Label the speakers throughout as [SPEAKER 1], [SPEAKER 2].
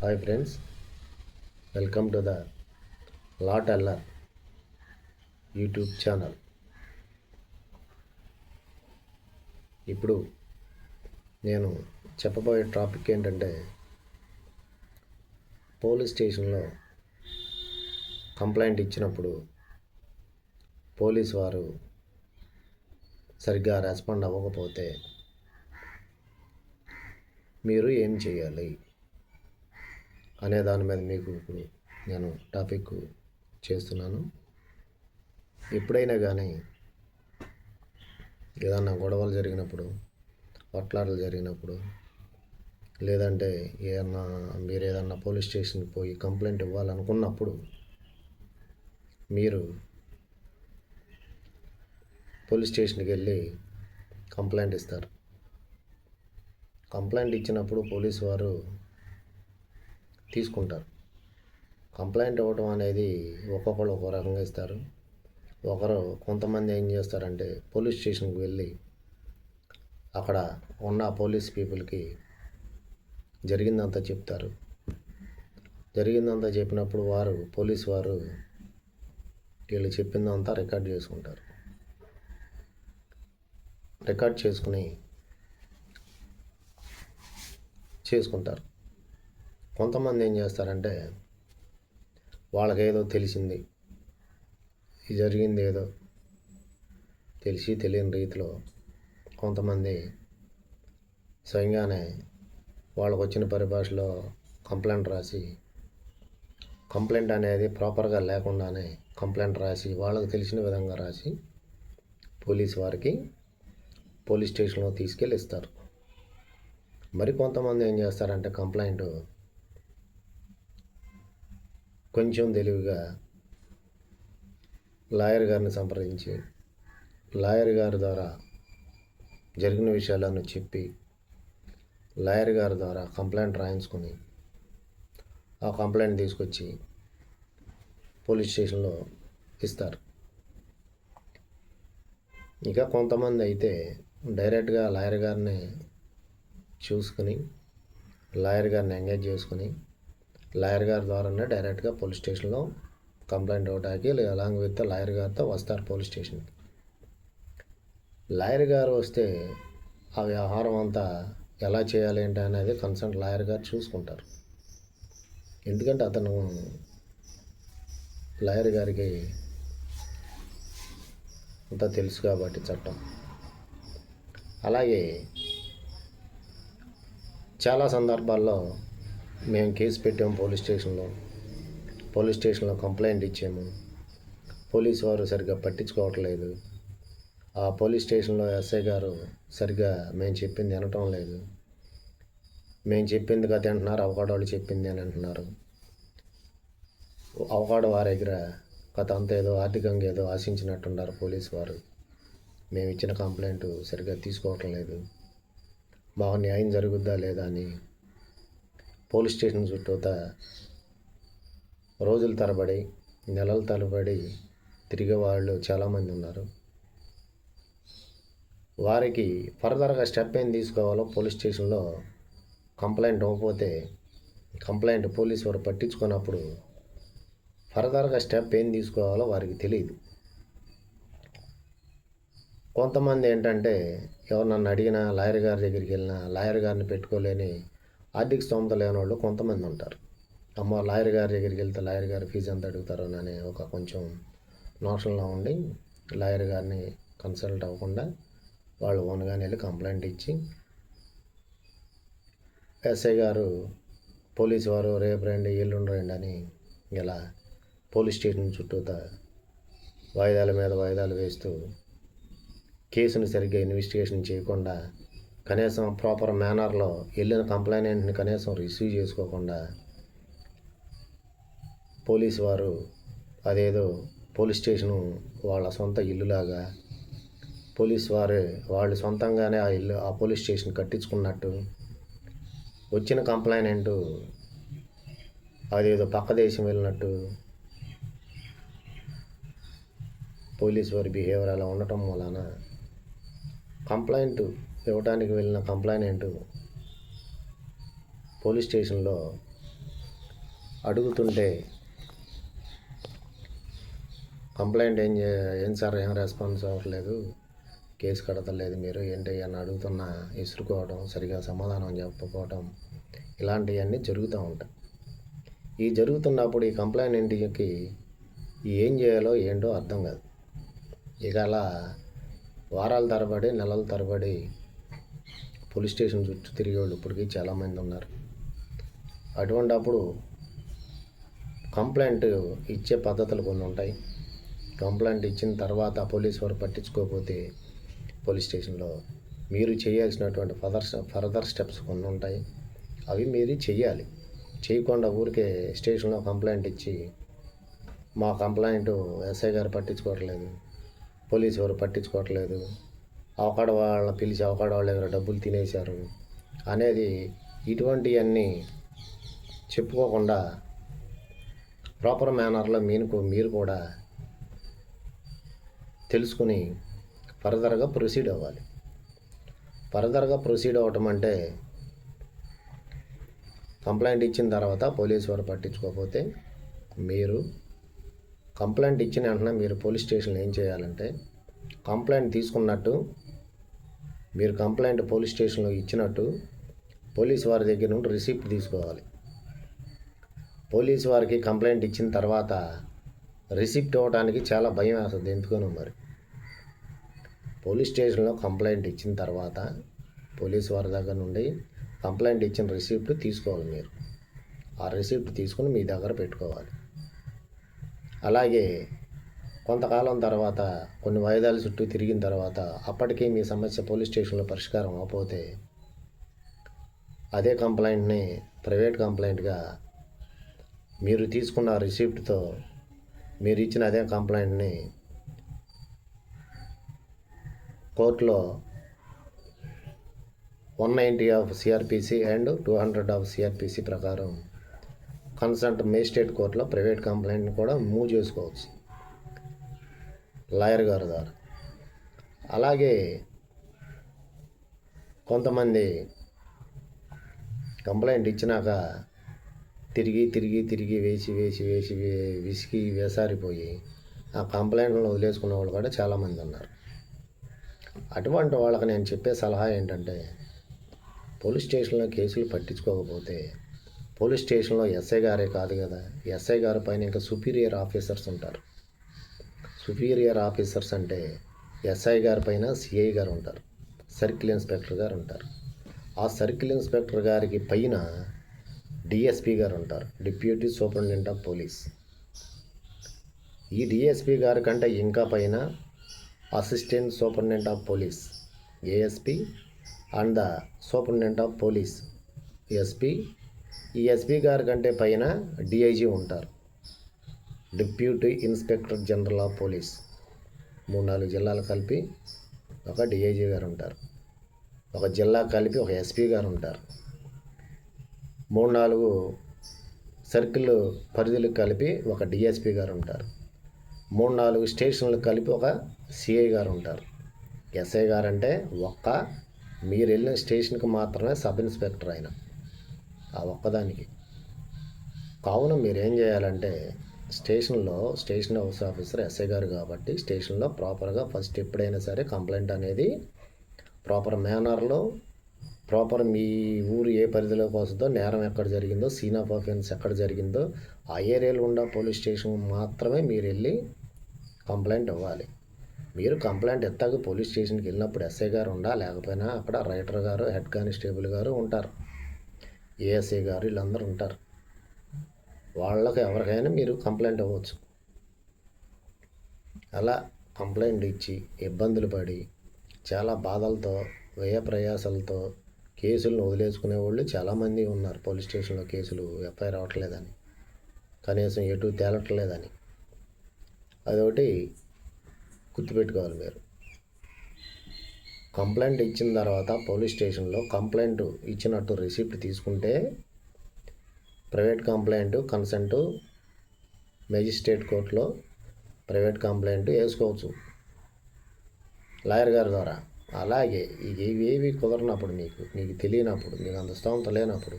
[SPEAKER 1] Hi friends welcome to the lot అల్లర్ YouTube channel ఇప్పుడు నేను చెప్పబోయే టాపిక్ ఏంటంటే పోలీస్ స్టేషన్లో కంప్లైంట్ ఇచ్చినప్పుడు పోలీస్ వారు సరిగ్గా రెస్పాండ్ అవ్వకపోతే మీరు ఏం చేయాలి? అనే దాని మీద మీకు ఇప్పుడు నేను టాపిక్ చేస్తున్నాను. ఎప్పుడైనా కానీ ఏదన్నా గొడవలు జరిగినప్పుడు కొట్లాటలు జరిగినప్పుడు లేదంటే ఏదన్నా మీరు ఏదన్నా పోలీస్ స్టేషన్కి పోయి కంప్లైంట్ ఇవ్వాలనుకున్నప్పుడు మీరు పోలీస్ స్టేషన్కి వెళ్ళి కంప్లైంట్ ఇస్తారు. కంప్లైంట్ ఇచ్చినప్పుడు పోలీసు వారు తీసుకుంటారు. కంప్లైంట్ ఇవ్వడం అనేది ఒక్కొక్కరు ఒక్కో రకంగా ఇస్తారు. ఒకరు కొంతమంది ఏం చేస్తారంటే పోలీస్ స్టేషన్కి వెళ్ళి అక్కడ ఉన్న పోలీస్ పీపుల్కి జరిగిందంతా చెప్తారు. జరిగిందంతా చెప్పినప్పుడు వారు పోలీస్ వారు వీళ్ళు చెప్పిందంతా రికార్డ్ చేసుకుంటారు. రికార్డ్ చేసుకుని చేసుకుంటారు. కొంతమంది ఏం చేస్తారంటే వాళ్ళకేదో తెలిసింది. ఇది జరిగింది ఏదో తెలిసి తెలియని రీతిలో కొంతమంది స్వయంగానే వాళ్ళకు వచ్చిన పరిభాషలో కంప్లైంట్ రాసి కంప్లైంట్ అనేది ప్రాపర్గా లేకుండానే కంప్లైంట్ రాసి వాళ్ళకు తెలిసిన విధంగా రాసి పోలీస్ వారికి పోలీస్ స్టేషన్లో తీసుకెళ్ళి ఇస్తారు మరి కొంతమంది ఏం చేస్తారంటే కంప్లైంట్ కొంచెం తెలివిగా లాయర్ గారిని సంప్రదించి లాయర్ గారి ద్వారా జరిగిన విషయాలను చెప్పి లాయర్ గారి ద్వారా కంప్లైంట్ రాయించుకొని ఆ కంప్లైంట్ తీసుకొచ్చి పోలీస్ స్టేషన్లో ఇస్తారు. ఇంకా కొంతమంది అయితే డైరెక్ట్గా లాయర్ గారిని చూసుకుని లాయర్ గారిని ఎంగేజ్ చేసుకుని లాయర్ గారి ద్వారానే డైరెక్ట్గా పోలీస్ స్టేషన్లో కంప్లైంట్ ఇవ్వడానికి అలాంగ్ విత్ లాయర్ గారితో వస్తారు పోలీస్ స్టేషన్కి. లాయర్ గారు వస్తే ఆ వ్యవహారం అంతా ఎలా చేయాలి ఏంటి అనేది కన్సర్న్ లాయర్ గారు చూసుకుంటారు. ఎందుకంటే అతను లాయర్ గారికి అంతా తెలుసు కాబట్టి చట్టం. అలాగే చాలా సందర్భాల్లో మేము కేసు పెట్టాము పోలీస్ స్టేషన్లో. పోలీస్ స్టేషన్లో కంప్లైంట్ ఇచ్చాము. పోలీస్ వారు సరిగ్గా పట్టించుకోవట్లేదు. ఆ పోలీస్ స్టేషన్లో ఎస్ఐ గారు సరిగ్గా మేము చెప్పింది వినటం లేదు. మేము చెప్పింది కదా అంటున్నారు అవకాడో వాళ్ళు చెప్పింది అని అంటున్నారు. అవకాడో వారి దగ్గర కథ అంత ఏదో ఆర్థికంగా ఏదో ఆశించినట్టున్నారు పోలీస్ వారు. మేము ఇచ్చిన కంప్లైంట్ సరిగ్గా తీసుకోవటం లేదు మాకు న్యాయం జరుగుద్దా లేదా అని పోలీస్ స్టేషన్ చుట్టూత రోజుల తరబడి నెలల తరబడి తిరిగే వాళ్ళు చాలామంది ఉన్నారు. వారికి ఫర్దర్గా స్టెప్ ఏం తీసుకోవాలో పోలీస్ స్టేషన్లో కంప్లైంట్ ఇవ్వకపోతే కంప్లైంట్ పోలీస్ వారు పట్టించుకున్నప్పుడు ఫర్దర్గా స్టెప్ ఏం తీసుకోవాలో వారికి తెలియదు కొంతమంది ఏంటంటే ఎవరు నన్ను అడిగినా లాయర్ గారి దగ్గరికి వెళ్ళినా లాయర్ గారిని పెట్టుకోలేని ఆర్థిక స్తోమత లేని వాళ్ళు కొంతమంది ఉంటారు. అమ్మ లాయర్ గారి దగ్గరికి వెళ్తే లాయర్ గారి ఫీజు ఎంత అడుగుతారో అనే ఒక కొంచెం నోషన్లో ఉండి లాయర్ గారిని కన్సల్ట్ అవ్వకుండా వాళ్ళు ఓన్గానే వెళ్ళి కంప్లైంట్ ఇచ్చి ఎస్ఐ గారు పోలీసు వారు రేపు రండి ఎల్లుండి రండి అని ఇలా పోలీస్ స్టేషన్ చుట్టూత వాయిదాల మీద వాయిదాలు వేస్తూ కేసును సరిగ్గా ఇన్వెస్టిగేషన్ చేయకుండా కనీసం ప్రాపర్ మేనర్లో వెళ్ళిన కంప్లైంట్ని కనీసం రిసీవ్ చేసుకోకుండా పోలీసు వారు అదేదో పోలీస్ స్టేషను వాళ్ళ సొంత ఇల్లులాగా పోలీస్ వారు వాళ్ళు సొంతంగానే ఆ ఇల్లు ఆ పోలీస్ స్టేషన్ కట్టించుకున్నట్టు వచ్చిన కంప్లైంట్ అదేదో పక్క దేశం వెళ్ళినట్టు పోలీస్ వారి బిహేవియర్ అలా ఉండటం వలన కంప్లైంట్ ఇవ్వడానికి వెళ్ళిన కంప్లైంట్ పోలీస్ స్టేషన్లో అడుగుతుంటే కంప్లైంట్ ఏం చే ఏం సార్ ఏం రెస్పాన్స్ అవ్వట్లేదు కేసు కడతలేదు మీరు ఏంటి అని అడుగుతున్నా ఇసురుకోవడం సరిగా సమాధానం చెప్పకపోవడం ఇలాంటివన్నీ జరుగుతూ ఉంటాయి. ఈ జరుగుతున్నప్పుడు ఈ కంప్లైంట్కి ఏం చేయాలో ఏంటో అర్థం కాదు. ఇక అలా వారాల తరబడి నెలల తరబడి పోలీస్ స్టేషన్ చుట్టూ తిరిగే వాళ్ళు ఇప్పటికీ చాలామంది ఉన్నారు. అటువంటి అప్పుడు కంప్లైంట్ ఇచ్చే పద్ధతులు కొన్ని ఉంటాయి. కంప్లైంట్ ఇచ్చిన తర్వాత పోలీస్ వారు పట్టించుకోకపోతే పోలీస్ స్టేషన్లో మీరు చేయాల్సినటువంటి ఫర్దర్ ఫర్దర్ స్టెప్స్ కొన్ని ఉంటాయి. అవి మీరు చెయ్యాలి. చేయకుండా ఊరికే స్టేషన్లో కంప్లైంట్ ఇచ్చి మా కంప్లైంట్ ఎస్ఐ గారు పట్టించుకోవట్లేదు పోలీసు వారు పట్టించుకోవట్లేదు అవకాడ వాళ్ళని పిలిచి అవకాడ వాళ్ళ దగ్గర డబ్బులు తినేశారు అనేది ఇటువంటివన్నీ చెప్పుకోకుండా ప్రాపర్ మేనర్లో మీకు మీరు కూడా తెలుసుకుని ఫర్దర్గా ప్రొసీడ్ అవ్వాలి. ఫర్దర్గా ప్రొసీడ్ అవ్వటం అంటే కంప్లైంట్ ఇచ్చిన తర్వాత పోలీసు వారు పట్టించుకోకపోతే మీరు కంప్లైంట్ ఇచ్చిన వెంటనే మీరు పోలీస్ స్టేషన్లో ఏం చేయాలంటే కంప్లైంట్ తీసుకున్నట్టు మీరు కంప్లైంట్ పోలీస్ స్టేషన్లో ఇచ్చినట్టు పోలీస్ వారి దగ్గర నుండి రిసిప్ట్ తీసుకోవాలి. పోలీస్ వారికి కంప్లైంట్ ఇచ్చిన తర్వాత రిసిప్ట్ ఇవ్వడానికి చాలా భయం వేస్తుంది. ఎందుకనో మరి. పోలీస్ స్టేషన్లో కంప్లైంట్ ఇచ్చిన తర్వాత పోలీస్ వారి దగ్గర నుండి కంప్లైంట్ ఇచ్చిన రిసిప్ట్ తీసుకోవాలి మీరు. ఆ రిసిప్ట్ తీసుకుని మీ దగ్గర పెట్టుకోవాలి. అలాగే కొంతకాలం తర్వాత కొన్ని వాయిదాల చుట్టూ తిరిగిన తర్వాత అప్పటికీ మీ సమస్య పోలీస్ స్టేషన్లో పరిష్కారం అవ్వకపోతే అదే కంప్లైంట్ని ప్రైవేట్ కంప్లైంట్గా మీరు తీసుకున్న రిసిప్ట్తో మీరు ఇచ్చిన అదే కంప్లైంట్ని కోర్టులో one ninety of CRPC and two hundred of CRPC ప్రకారం కన్సల్ట్ మేజిస్ట్రేట్ కోర్టులో ప్రైవేట్ కంప్లైంట్ని కూడా మూవ్ చేసుకోవచ్చు. లాయర్ గారి ద్వారా అలాగే కొంతమంది కంప్లైంట్ ఇచ్చినాక తిరిగి తిరిగి తిరిగి వేసి వేసి వేసి విసిగి వేసారిపోయి ఆ కంప్లైంట్లను వదిలేసుకున్న వాళ్ళు కూడా చాలామంది ఉన్నారు. అటువంటి వాళ్ళకి నేను చెప్పే సలహా ఏంటంటే పోలీస్ స్టేషన్లో కేసులు పట్టించుకోకపోతే పోలీస్ స్టేషన్లో ఎస్ఐ గారే కాదు కదా. ఎస్ఐ గారి పైన ఇంకా సుపీరియర్ ఆఫీసర్స్ ఉంటారు. సుపీరియర్ ఆఫీసర్స్ అంటే ఎస్ఐ గారి పైన సిఐ గారు ఉంటారు. సర్కిల్ ఇన్స్పెక్టర్ గారు ఉంటారు. ఆ సర్కిల్ ఇన్స్పెక్టర్ గారికి పైన డిఎస్పి గారు ఉంటారు. Deputy superintendent of police. ఈ డిఎస్పి గారి కంటే ఇంకా పైన assistant superintendent of police ASP and the superintendent of police SP. ఈ ఎస్పి గారి కంటే పైన డిఐజీ ఉంటారు. Deputy inspector general of police. మూడు నాలుగు జిల్లాలు కలిపి ఒక డిఐజీ గారు ఉంటారు ఒక జిల్లా కలిపి ఒక ఎస్పీ గారు ఉంటారు మూడు నాలుగు సర్కిల్ పరిధులు కలిపి ఒక డిఎస్పీ గారు ఉంటారు మూడు నాలుగు స్టేషన్లు కలిపి ఒక సిఐ గారు ఉంటారు ఎస్ఐ గారు అంటే ఒక్క మీరు వెళ్ళిన స్టేషన్కి మాత్రమే సబ్ ఇన్స్పెక్టర్ ఆయన. ఆ ఒక్కదానికి. కావున మీరేం చేయాలంటే స్టేషన్లో స్టేషన్ హౌస్ ఆఫీసర్ ఎస్ఐ గారు కాబట్టి స్టేషన్లో ప్రాపర్గా ఫస్ట్ ఎప్పుడైనా సరే కంప్లైంట్ అనేది ప్రాపర్ మేనర్లో ప్రాపర్ మీ ఊరు ఏ పరిధిలోకి వస్తుందో నేరం ఎక్కడ జరిగిందో సీన్ ఆఫ్ అఫెన్స్ ఎక్కడ జరిగిందో ఆ ఏరియాలో ఉన్న పోలీస్ స్టేషన్ మాత్రమే మీరు వెళ్ళి కంప్లైంట్ ఇవ్వాలి. మీరు కంప్లైంట్ ఎత్తాక పోలీస్ స్టేషన్కి వెళ్ళినప్పుడు ఎస్ఐ గారు ఉండా లేకపోయినా అక్కడ రైటర్ గారు హెడ్ కానిస్టేబుల్ గారు ఉంటారు. ఏఎస్ఐ గారు వీళ్ళందరూ ఉంటారు. వాళ్ళకి ఎవరికైనా మీరు కంప్లైంట్ ఇవ్వచ్చు అలా కంప్లైంట్ ఇచ్చి ఇబ్బందులు పడి చాలా బాధలతో వ్యయ ప్రయాసాలతో కేసులను వదిలేసుకునే వాళ్ళు చాలామంది ఉన్నారు. పోలీస్ స్టేషన్లో కేసులు ఎఫ్ఐఆర్ అవ్వట్లేదని కనీసం ఎటు తేలట్లేదని. అదొకటి గుర్తుపెట్టుకోవాలి మీరు. కంప్లైంట్ ఇచ్చిన తర్వాత పోలీస్ స్టేషన్లో కంప్లైంట్ ఇచ్చినట్టు రిసిప్ట్ తీసుకుంటే ప్రైవేట్ కంప్లైంట్ కన్సెంట్ మెజిస్ట్రేట్ కోర్టులో ప్రైవేట్ కంప్లైంట్ వేసుకోవచ్చు. లాయర్ గారి ద్వారా. అలాగే ఇవి ఏవి కుదరనప్పుడు మీకు మీకు తెలియనప్పుడు మీకు అంత స్తోమత లేనప్పుడు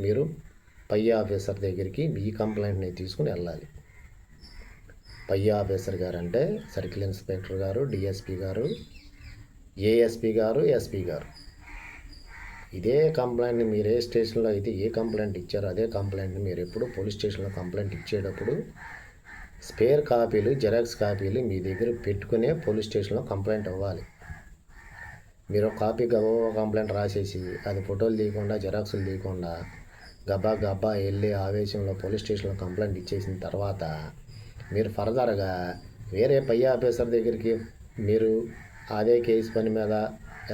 [SPEAKER 1] మీరు పై ఆఫీసర్ దగ్గరికి మీ కంప్లైంట్ని తీసుకుని వెళ్ళాలి. పై ఆఫీసర్ గారు అంటే సర్కిల్ ఇన్స్పెక్టర్ గారు డిఎస్పి గారు ఏఎస్పి గారు ఎస్పి గారు. ఇదే కంప్లైంట్ని మీరు ఏ స్టేషన్లో అయితే ఏ కంప్లైంట్ ఇచ్చారో అదే కంప్లైంట్ని మీరు ఎప్పుడు పోలీస్ స్టేషన్లో కంప్లైంట్ ఇచ్చేటప్పుడు స్పేర్ కాపీలు జెరాక్స్ కాపీలు మీ దగ్గర పెట్టుకునే పోలీస్ స్టేషన్లో కంప్లైంట్ అవ్వాలి. మీరు ఒక కాపీ గబా కంప్లైంట్ రాసేసి అది ఫోటోలు తీయకుండా జెరాక్స్లు తీయకుండా గబా గబా వెళ్ళి ఆవేశంలో పోలీస్ స్టేషన్లో కంప్లైంట్ ఇచ్చేసిన తర్వాత మీరు ఫర్దర్గా వేరే పై ఆఫీసర్ దగ్గరికి మీరు అదే కేసు పని మీద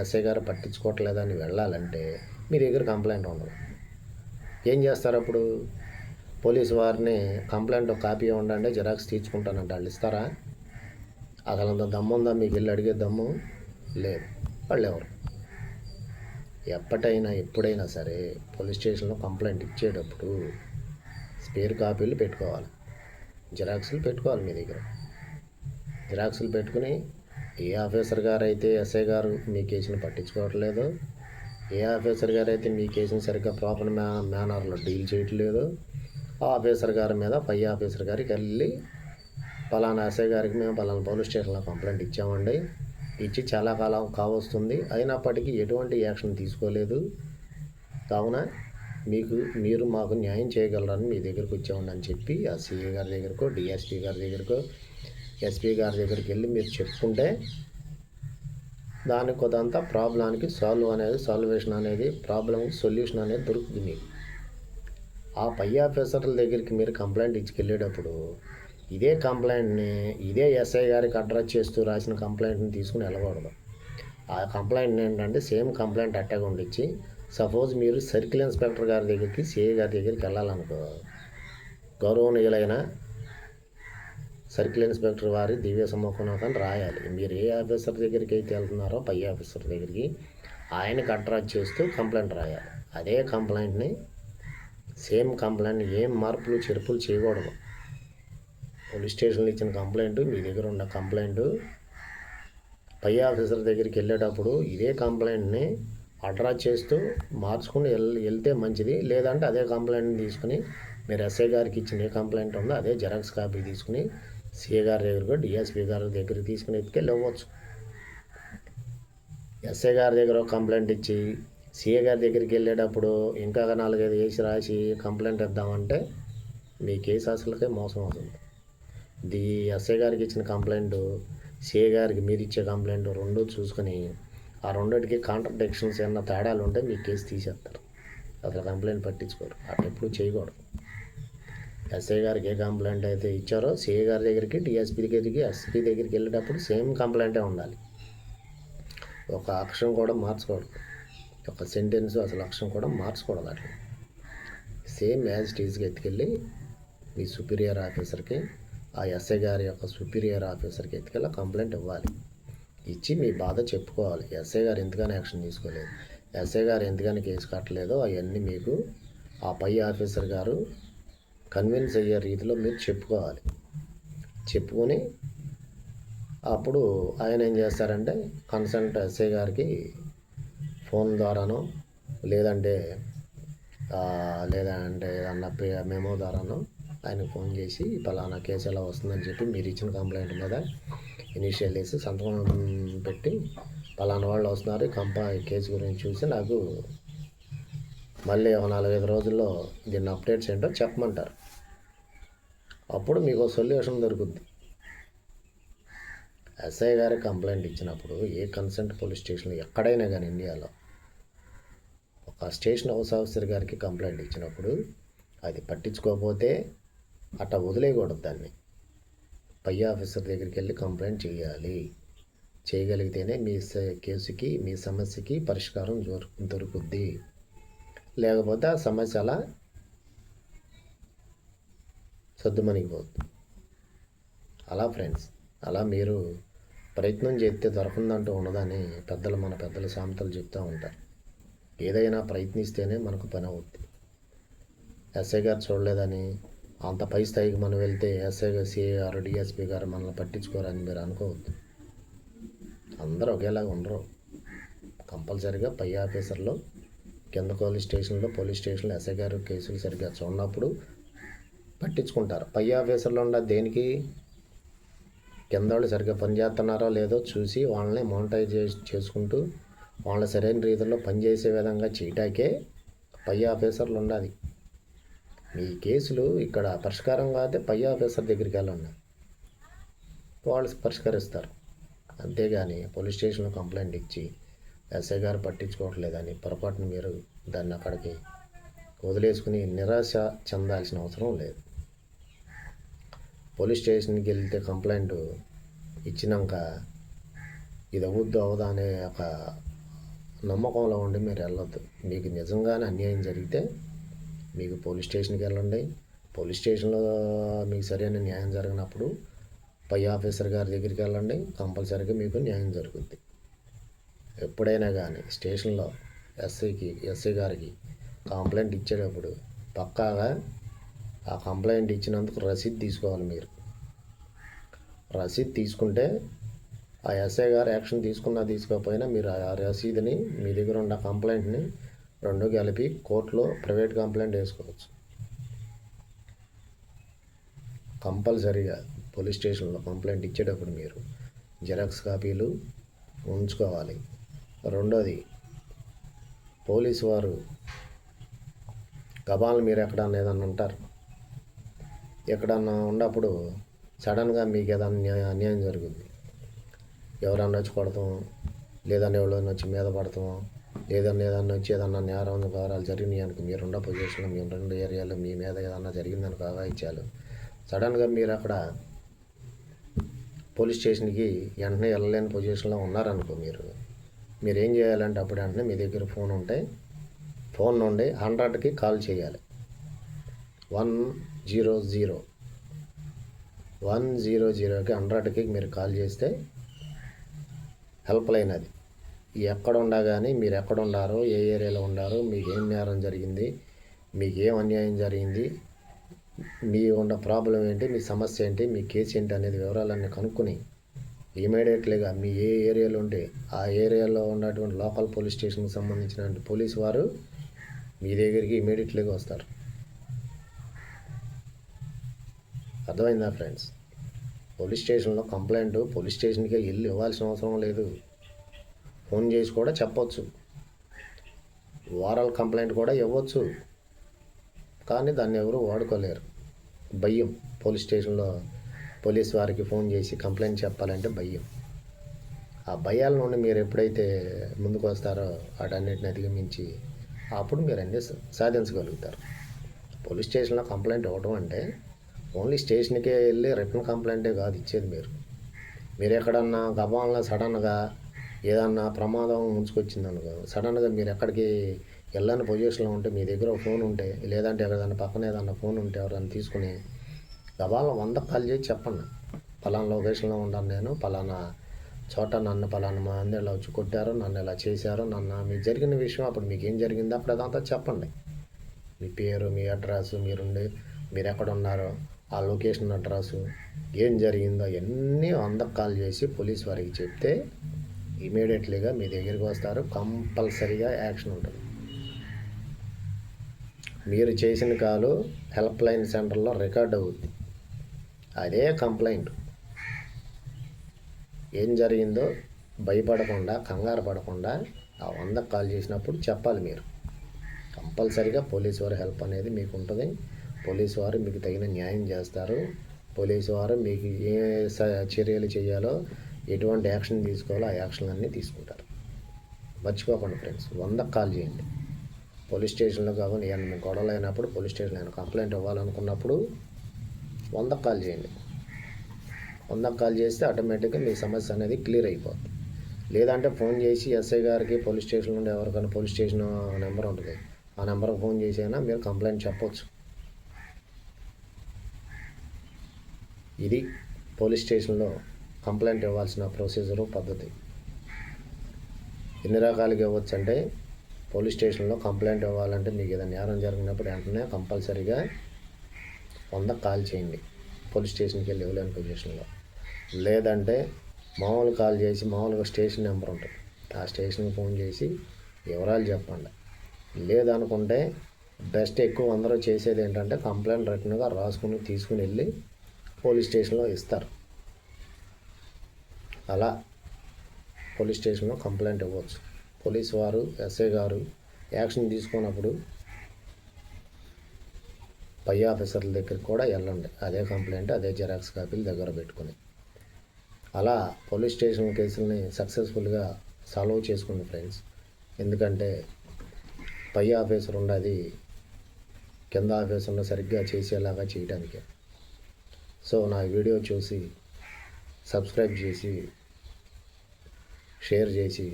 [SPEAKER 1] ఎస్ఐ గారు పట్టించుకోవట్లేదని వెళ్ళాలంటే మీ దగ్గర కంప్లైంట్ ఉండదు. ఏం చేస్తారు అప్పుడు? పోలీసు వారిని కంప్లైంట్ ఒక కాపీ ఉండండి జిరాక్స్ తీర్చుకుంటానంటే. వాళ్ళు ఇస్తారా? అసలు అంత దమ్ము ఉందా? మీకు వెళ్ళి అడిగే దమ్ము లేదు. వాళ్ళు ఎవరు? ఎప్పటైనా ఎప్పుడైనా సరే పోలీస్ స్టేషన్లో కంప్లైంట్ ఇచ్చేటప్పుడు స్పేర్ కాపీలు పెట్టుకోవాలి. జిరాక్స్లు పెట్టుకోవాలి మీ దగ్గర. జిరాక్స్లు పెట్టుకుని ఏ ఆఫీసర్ గారు అయితే ఎస్ఐ గారు మీ కేసును పట్టించుకోవట్లేదు? ఏ ఆఫీసర్ గారు అయితే మీ కేసుని సరిగ్గా ప్రాపర్ మ్యా మేనర్లో డీల్ చేయట్లేదు? ఆ ఆఫీసర్ గారి మీద పై ఆఫీసర్ గారికి వెళ్ళి పలానా ఎస్ఐ గారికి మేము పలానా పోలీస్ స్టేషన్లో కంప్లైంట్ ఇచ్చామండి. ఇచ్చి చాలా కాలం కావస్తుంది. అయినప్పటికీ ఎటువంటి యాక్షన్ తీసుకోలేదు. కావున మీకు మీరు మాకు న్యాయం చేయగలరని మీ దగ్గరకు వచ్చామండి అని చెప్పి ఆ సిఏ గారి దగ్గరకో డిఎస్పీ గారి దగ్గరకో ఎస్పీ గారి దగ్గరికి వెళ్ళి మీరు చెప్పుకుంటే దానికి కొద్దంతా ప్రాబ్లానికి సాల్వ్ అనేది సాల్వేషన్ అనేది ప్రాబ్లం సొల్యూషన్ అనేది దొరుకుతుంది. మీకు ఆ పై ఆఫీసర్ల దగ్గరికి మీరు కంప్లైంట్ ఇచ్చుకెళ్ళేటప్పుడు ఇదే కంప్లైంట్ని ఇదే ఎస్ఐ గారికి అడ్రస్ చేస్తూ రాసిన కంప్లైంట్ని తీసుకుని వెళ్ళకూడదు. ఆ కంప్లైంట్ ఏంటంటే సేమ్ కంప్లైంట్ అట్టాగా ఉండిచ్చి సపోజ్ మీరు సర్కిల్ ఇన్స్పెక్టర్ గారి దగ్గరికి సిఐ గారి దగ్గరికి వెళ్ళాలనుకో గౌరవనీయులైన సర్కిల్ ఇన్స్పెక్టర్ వారి దివ్య సమ్మోహనకం రాయాలి. మీరు ఏ ఆఫీసర్ దగ్గరికి అయితే వెళ్తున్నారో పై ఆఫీసర్ దగ్గరికి ఆయనకి అట్రాక్ట్ చేస్తూ కంప్లైంట్ రాయాలి. అదే కంప్లైంట్ని సేమ్ కంప్లైంట్ ఏం మార్పులు చెరుపులు చేయకూడదు. పోలీస్ స్టేషన్లో ఇచ్చిన కంప్లైంట్ మీ దగ్గర ఉన్న కంప్లైంట్ పై ఆఫీసర్ దగ్గరికి వెళ్ళేటప్పుడు ఇదే కంప్లైంట్ని అడ్రాచ్ చేస్తూ మార్చుకుని వెళ్ వెళ్తే మంచిది. లేదంటే అదే కంప్లైంట్ని తీసుకుని మీరు ఎస్ఐ గారికి ఇచ్చిన ఏ కంప్లైంట్ ఉందో అదే జెరాక్స్ కాపీ తీసుకుని సిఏ గారి దగ్గరకు డిఎస్పీ గారి దగ్గరికి తీసుకుని ఎత్తుకెళ్ళి ఇవ్వచ్చు. ఎస్ఐ గారి దగ్గర కంప్లైంట్ ఇచ్చి సిఏ గారి దగ్గరికి వెళ్ళేటప్పుడు ఇంకా నాలుగైదు వేసి రాసి కంప్లైంట్ ఇద్దామంటే మీ కేసు అసలుకే మోసం అవుతుంది. ది ఎస్ఐ గారికి ఇచ్చిన కంప్లైంట్ సిఏ గారికి మీరు ఇచ్చే కంప్లైంట్ రెండు చూసుకొని ఆ రెండింటికి కాంట్రడిక్షన్స్ ఏమన్నా తేడాలు ఉంటే మీ కేసు తీసేస్తారు. అసలు కంప్లైంట్ పట్టించుకోరు. అట్లా ఎప్పుడు చేయకూడదు. ఎస్ఐ గారికి ఏ కంప్లైంట్ అయితే ఇచ్చారో సిఐ గారి దగ్గరికి డిఎస్పీ దగ్గరికి ఎస్పీ దగ్గరికి వెళ్ళేటప్పుడు సేమ్ కంప్లైంటే ఉండాలి. ఒక అక్షరం కూడా మార్చకూడదు. ఒక సెంటెన్స్ అసలు అక్షరం కూడా మార్చకూడదు అట్లా. సేమ్ యాజ్ టీజ్కి ఎత్తుకెళ్ళి మీ సుపీరియర్ ఆఫీసర్కి ఆ ఎస్ఐ గారి యొక్క సుపీరియర్ ఆఫీసర్కి ఎత్తుకెళ్ళి కంప్లైంట్ ఇవ్వాలి. ఇచ్చి మీ బాధ చెప్పుకోవాలి. ఎస్ఐ గారు ఎందుకని యాక్షన్ తీసుకోలేదు? ఎస్ఐ గారు ఎందుకని కేసు కట్టలేదో అవన్నీ మీకు ఆ పై ఆఫీసర్ గారు కన్విన్స్ అయ్యే రీతిలో మీరు చెప్పుకోవాలి. చెప్పుకొని అప్పుడు ఆయన ఏం చేస్తారంటే కన్సల్ట్ ఎస్ఐ గారికి ఫోన్ ద్వారానో లేదంటే లేదంటే ఏదన్నా పే- మెమో ద్వారానో ఆయనకు ఫోన్ చేసి పలానా కేసు ఎలా వస్తుందని చెప్పి మీరు ఇచ్చిన కంప్లైంట్ మీద ఇనిషియల్ వేసి సంతకం పెట్టి పలానా వాళ్ళు వస్తున్నారు కంప ఈ కేసు గురించి చూసి నాకు మళ్ళీ ఒక నాలుగైదు రోజుల్లో దీన్ని అప్డేట్స్ ఏంటో చెప్పమంటారు. అప్పుడు మీకు సొల్యూషన్ దొరుకుద్ది. ఎస్ఐ గారి కంప్లైంట్ ఇచ్చినప్పుడు ఏ కన్సెంట్ పోలీస్ స్టేషన్లో ఎక్కడైనా కానీ ఇండియాలో ఒక స్టేషన్ హౌస్ ఆఫీసర్ గారికి కంప్లైంట్ ఇచ్చినప్పుడు అది పట్టించుకోకపోతే అట్లా వదిలేయకూడదు దాన్ని. పై ఆఫీసర్ దగ్గరికి వెళ్ళి కంప్లైంట్ చేయాలి. చేయగలిగితేనే మీ కేసుకి మీ సమస్యకి పరిష్కారం దొరుకు దొరుకుద్ది. లేకపోతే ఆ సమస్య అలా సర్దుమణిగిపోతుంది అలా ఫ్రెండ్స్ అలా మీరు ప్రయత్నం చేస్తే దొరకందంటూ ఉండదని పెద్దలు మన పెద్దల సామెతలు చెప్తూ ఉంటారు. ఏదైనా ప్రయత్నిస్తేనే మనకు పని అవుద్ది. ఎస్ఐ గారు చూడలేదని అంత పై స్థాయికి మనం వెళ్తే ఎస్ఐ గారు సిఐ గారు డిఎస్పీ గారు మనల్ని పట్టించుకోరని మీరు అనుకోవద్దు. అందరూ ఒకేలాగా ఉండరు. కంపల్సరిగా పై ఆఫీసర్లో కింద పోలీస్ స్టేషన్లో పోలీస్ స్టేషన్లో ఎస్ఐ గారు కేసులు సరిగ్గా చూడనప్పుడు పట్టించుకుంటారు. పై ఆఫీసర్లో ఉన్న దేనికి కింద వాళ్ళు సరిగ్గా పనిచేస్తున్నారో లేదో చూసి వాళ్ళని మానిటైజ్ చేసుకుంటూ వాళ్ళ సరైన రీతిలో పనిచేసే విధంగా చేయటాకే పై ఆఫీసర్లు ఉండాలి. మీ కేసులు ఇక్కడ పరిష్కారం కాదే పై ఆఫీసర్ దగ్గరికి వెళ్ళండి. వాళ్ళు పరిష్కరిస్తారు. అంతేగాని పోలీస్ స్టేషన్లో కంప్లైంట్ ఇచ్చి ఎస్ఐ గారు పట్టించుకోవట్లేదని పొరపాటున మీరు దాన్ని అక్కడికి వదిలేసుకుని నిరాశ చెందాల్సిన అవసరం లేదు. పోలీస్ స్టేషన్కి వెళ్తే కంప్లైంట్ ఇచ్చినాక ఇది అవ్వద్దు అవదా అనే ఒక నమ్మకంలో ఉండి మీరు వెళ్ళొద్దు. మీకు నిజంగానే అన్యాయం జరిగితే మీకు పోలీస్ స్టేషన్కి వెళ్ళండి. పోలీస్ స్టేషన్లో మీకు సరైన న్యాయం జరిగినప్పుడు పై ఆఫీసర్ గారి దగ్గరికి వెళ్ళండి. కంపల్సరీగా మీకు న్యాయం జరుగుద్ది. ఎప్పుడైనా కానీ స్టేషన్లో ఎస్ఐకి ఎస్ఐ గారికి కంప్లైంట్ ఇచ్చేటప్పుడు పక్కాగా ఆ కంప్లైంట్ ఇచ్చినందుకు రసీదు తీసుకోవాలి మీరు. రసీదు తీసుకుంటే ఆ ఎస్ఐ గారు యాక్షన్ తీసుకున్నా తీసుకోకపోయినా మీరు ఆ రసీదుని మీ దగ్గర ఉన్న కంప్లైంట్ని రెండు కలిపి కోర్టులో ప్రైవేట్ కంప్లైంట్ వేసుకోవచ్చు. కంపల్సరీగా పోలీస్ స్టేషన్లో కంప్లైంట్ ఇచ్చేటప్పుడు మీరు జిరాక్స్ కాపీలు ఉంచుకోవాలి. రెండోది పోలీసు వారు గబాలు మీరు ఎక్కడ ఏదన్నా ఉంటారు ఎక్కడన్నా ఉన్నప్పుడు సడన్గా మీకు ఏదైనా న్యాయ- అన్యాయం జరిగింది. ఎవరన్నా వచ్చి కొడతాం లేదన్నా ఎవరైనా వచ్చి మీద పడతాం లేదన్నా ఏదన్నా వచ్చి ఏదన్నా నేరం వివరాలు జరిగినాయి అనుకో మీరు ఉన్న పొజిషన్లో మేము రెండు ఏరియాలో మీ మీద ఏదన్నా జరిగిందనుకో ఇచ్చారు సడన్గా మీరు అక్కడ పోలీస్ స్టేషన్కి వెంటనే వెళ్ళలేని పొజిషన్లో ఉన్నారనుకో మీరు మీరు ఏం చేయాలంటే అప్పుడు వెంటనే మీ దగ్గర ఫోన్ ఉంటే ఫోన్ నుండి హండ్రెడ్కి కాల్ చేయాలి. One zero zero. One zero జీరోకి హండ్రెడ్కి మీరు కాల్ చేస్తే హెల్ప్ లైన్ అది ఎక్కడ ఉండా కానీ మీరు ఎక్కడ ఉండారో ఏ ఏరియాలో ఉండారో మీకు ఏం నేరం జరిగింది మీకు ఏం అన్యాయం జరిగింది మీ ఉన్న ప్రాబ్లం ఏంటి మీ సమస్య ఏంటి మీ కేసు ఏంటి అనేది వివరాలన్నీ కనుక్కొని ఇమీడియట్లీగా మీ ఏ ఏరియాలో ఉంటే ఆ ఏరియాలో ఉన్నటువంటి లోకల్ పోలీస్ స్టేషన్కి సంబంధించిన పోలీస్ వారు మీ దగ్గరికి ఇమీడియట్లీగా వస్తారు. అర్థమైందా ఫ్రెండ్స్ పోలీస్ స్టేషన్లో కంప్లైంట్ పోలీస్ స్టేషన్కే వెళ్ళి ఇవ్వాల్సిన అవసరం లేదు. ఫోన్ చేసి కూడా చెప్పొచ్చు. వారల్ కంప్లైంట్ కూడా ఇవ్వచ్చు. కానీ దాన్ని ఎవరు వాడుకోలేరు. భయం. పోలీస్ స్టేషన్లో పోలీస్ వారికి ఫోన్ చేసి కంప్లైంట్ చెప్పాలంటే భయం. ఆ భయాల నుండి మీరు ఎప్పుడైతే ముందుకు వస్తారో వాటన్నిటిని అధిగమించి అప్పుడు మీరు అన్నీ సాధించగలుగుతారు. పోలీస్ స్టేషన్లో కంప్లైంట్ ఇవ్వడం అంటే ఓన్లీ స్టేషన్కే వెళ్ళి రిటర్న్ కంప్లైంటే కాదు ఇచ్చేది మీరు. మీరు ఎక్కడన్నా గబాలన సడన్గా ఏదన్నా ప్రమాదం ముంచుకొచ్చింది అనుకో సడన్గా మీరు ఎక్కడికి వెళ్ళని పొజిషన్లో ఉంటే మీ దగ్గర ఫోన్ ఉంటే లేదంటే ఎక్కడైనా పక్కన ఏదన్నా ఫోన్ ఉంటే ఎవరైనా తీసుకుని గబాల వంద కాల్ చేసి చెప్పండి. పలానా లొకేషన్లో ఉన్నాను నేను పలానా చోట నన్ను పలానా మంది ఇలా వచ్చి కొట్టారు నన్ను ఇలా చేశారు నన్ను మీకు జరిగిన విషయం అప్పుడు మీకు ఏం జరిగిందో అప్పుడు అదంతా చెప్పండి. మీ పేరు మీ అడ్రస్ మీరుండి మీరు ఎక్కడ ఉన్నారో ఆ లొకేషన్ అడ్రస్ ఏం జరిగిందో అవన్నీ వందకు కాల్ చేసి పోలీస్ వారికి చెప్తే ఇమీడియట్లీగా మీ దగ్గరికి వస్తారు. కంపల్సరీగా యాక్షన్ ఉంటుంది. మీరు చేసిన కాలు హెల్ప్ లైన్ సెంటర్లో రికార్డ్ అవుద్ది. అదే కంప్లైంట్. ఏం జరిగిందో భయపడకుండా కంగారు పడకుండా ఆ వందకు కాల్ చేసినప్పుడు చెప్పాలి మీరు. కంపల్సరీగా పోలీసు వారి హెల్ప్ అనేది మీకు ఉంటుంది. పోలీసు వారు మీకు తగిన న్యాయం చేస్తారు. పోలీసు వారు మీకు ఏ స- చర్యలు చేయాలో ఎటువంటి యాక్షన్ తీసుకోవాలో ఆ యాక్షన్లన్నీ తీసుకుంటారు. మర్చిపోకండి ఫ్రెండ్స్ వందకు కాల్ చేయండి. పోలీస్ స్టేషన్లో కాకుండా ఏమైనా గొడవలు అయినప్పుడు పోలీస్ స్టేషన్లో ఏమైనా కంప్లైంట్ ఇవ్వాలనుకున్నప్పుడు వందకు కాల్ చేయండి. వందకు కాల్ చేస్తే ఆటోమేటిక్గా మీ సమస్య అనేది క్లియర్ అయిపోతుంది లేదంటే ఫోన్ చేసి ఎస్ఐ గారికి పోలీస్ స్టేషన్ నుండి ఎవరికైనా పోలీస్ స్టేషన్ నెంబర్ ఉంటుంది. ఆ నెంబర్కి ఫోన్ చేసి అయినా మీరు కంప్లైంట్ చెప్పొచ్చు. ఇది పోలీస్ స్టేషన్లో కంప్లైంట్ ఇవ్వాల్సిన ప్రొసీజరు పద్ధతి. ఎన్ని రకాలుగా ఇవ్వచ్చు అంటే పోలీస్ స్టేషన్లో కంప్లైంట్ ఇవ్వాలంటే మీకు ఏదైనా నేరం జరిగినప్పుడు వెంటనే కంపల్సరీగా వంద కాల్ చేయండి. పోలీస్ స్టేషన్కి వెళ్ళి ఇవ్వలేని పొజిషన్లో లేదంటే మామూలు కాల్ చేసి మామూలుగా స్టేషన్ నెంబర్ ఉంటుంది. ఆ స్టేషన్కి ఫోన్ చేసి వివరాలు చెప్పండి. లేదనుకుంటే బెస్ట్ ఎక్కువ అందరూ చేసేది ఏంటంటే కంప్లైంట్ రిటర్న్గా రాసుకుని తీసుకుని వెళ్ళి పోలీస్ స్టేషన్లో ఇస్తారు. అలా పోలీస్ స్టేషన్లో కంప్లైంట్ ఇవ్వచ్చు. పోలీస్ వారు ఎస్ఐ గారు యాక్షన్ తీసుకున్నప్పుడు పై ఆఫీసర్ల దగ్గరికి కూడా వెళ్ళండి. అదే కంప్లైంట్ అదే జెరాక్స్ కాపీలు దగ్గర పెట్టుకుని. అలా పోలీస్ స్టేషన్ కేసుల్ని సక్సెస్ఫుల్గా సాల్వ్ చేసుకోండి ఫ్రెండ్స్. ఎందుకంటే పై ఆఫీసర్ ఉన్నది కింద ఆఫీసర్లో సరిగ్గా చేసేలాగా చేయడానికి సో నా వీడియో చూసి సబ్స్క్రైబ్ చేసి షేర్ చేసి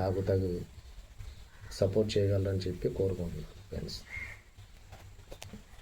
[SPEAKER 1] నాకు తగు సపోర్ట్ చేయగలరని చెప్పి కోరుకుంటున్నాను ఫ్రెండ్స్.